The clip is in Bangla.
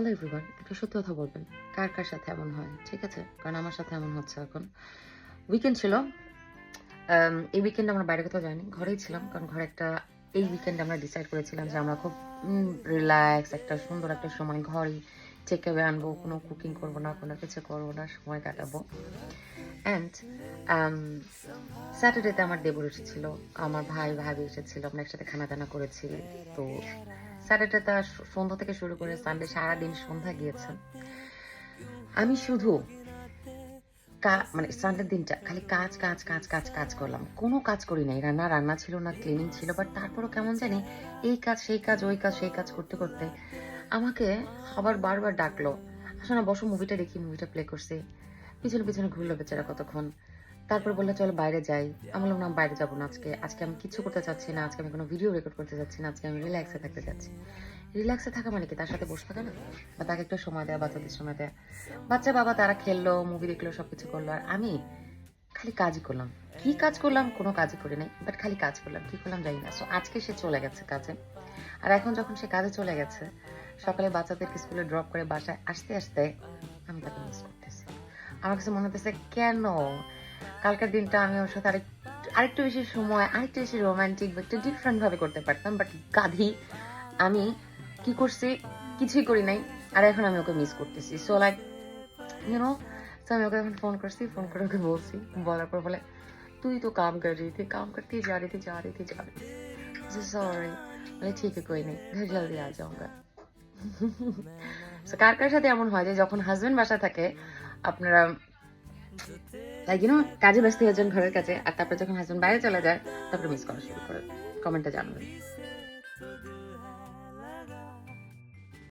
হ্যালো এভরিওয়ান একটু সত্যি কথা বলবেন। কার কার সাথে এমন হয়? ঠিক আছে? কারণ আমার সাথে এমন হচ্ছে এখন। উইকেন্ড ছিল। এই উইকেন্ড আমরা বাইরে কোথাও যাইনি। ঘরেই ছিলাম। কারণ ঘরে একটা, এই উইকেন্ডে আমরা ডিসাইড করেছিলাম যে আমরা খুব রিল্যাক্স একটা সুন্দর একটা সময় ঘরে। টেক আনব, কোনো কুকিং করব না, কোনো কিছু করব না, সময় কাটাবো। অ্যান্ড স্যাটারডেতে আমার দেবর এসেছিল আমার ভাই ভাবি এসেছিল, আমরা একসাথে খানা দানা করেছি। তো স্যাটারডেটা সন্ধ্যা থেকে শুরু করে সানডে সারাদিন সন্ধ্যা গিয়েছে। আমি শুধু মানে সানডের দিনটা খালি কাজ কাজ কাজ কাজ কাজ করলাম। কোনো কাজ করি নাই। রান্না রান্না ছিল না ক্লিনিং ছিল বাট তারপরও কেমন জানি এই কাজ, সেই কাজ, ওই কাজ, সেই কাজ করতে করতে আমাকে আবার বারবার ডাকলো। আসো না বসো মুভিটা দেখি মুভিটা প্লে করছি। পিছনে পিছনে ঘুরলো বেচারা কতক্ষণ। তারপর বলল, চলো বাইরে যাই। আমি বললাম, না বাইরে যাব না আজকে। আজকে আমি কিছু করতে চাচ্ছি না। আজকে আমি কোনো ভিডিও রেকর্ড করতে চাচ্ছি না। আজকে আমি রিল্যাক্সে থাকতে চাচ্ছি। রিল্যাক্সে থাকা মানে কি? তার সাথে বসে থাকা না? বা তাকে একটু সময় দেওয়া বাচ্চাদের সময় দেওয়া বাচ্চা, বাবা তারা খেললো মুভি দেখল, সবকিছু করল। আর আমি খালি কাজই করলাম। কি কাজ করলাম? কোনো কাজই করি নাই। বাট খালি কাজ করলাম। কি করলাম জানি না। সো আজকে সে চলে গেছে কাজে। আর এখন যখন সে কাজে চলে গেছে, সকালে বাচ্চাদেরকে স্কুলে ড্রপ করে বাসায় আসতে আসতে আমি তাকে মিস করতেছি আমার কাছে মনে হতেছে কেন কালকের দিনটা আমি ওর সাথে আরেক আরেকটু বেশি সময় আরেকটু বেশি রোমান্টিক বা একটু ডিফারেন্ট ভাবে করতে পারতাম বাট গাধি আমি কি করছি কিছুই করি নাই আর এখন আমি ওকে মিস করতেছি সো লাইক ইউনো তো আমি ওকে এখন ফোন করছি ফোন করে ওকে বলছি বলার পর বলে তুই তো काम कर रही थी काम करती जा रही थी जा रही थी जा रही थी सॉरी বলে ঠিক আছে कोई नहीं घर जल्दी आ जाऊंगा So, কার কার সাথে এমন হয় যে যখন হাজবেন্ড বাসা থাকে আপনারা লাইক ইউনো কাজে ব্যস্ত হয়ে যান ঘরের কাছে আর তারপরে যখন হাজবেন্ড বাইরে চলে যায়, তারপরে মিস করা শুরু করে কমেন্টে জানাবেন।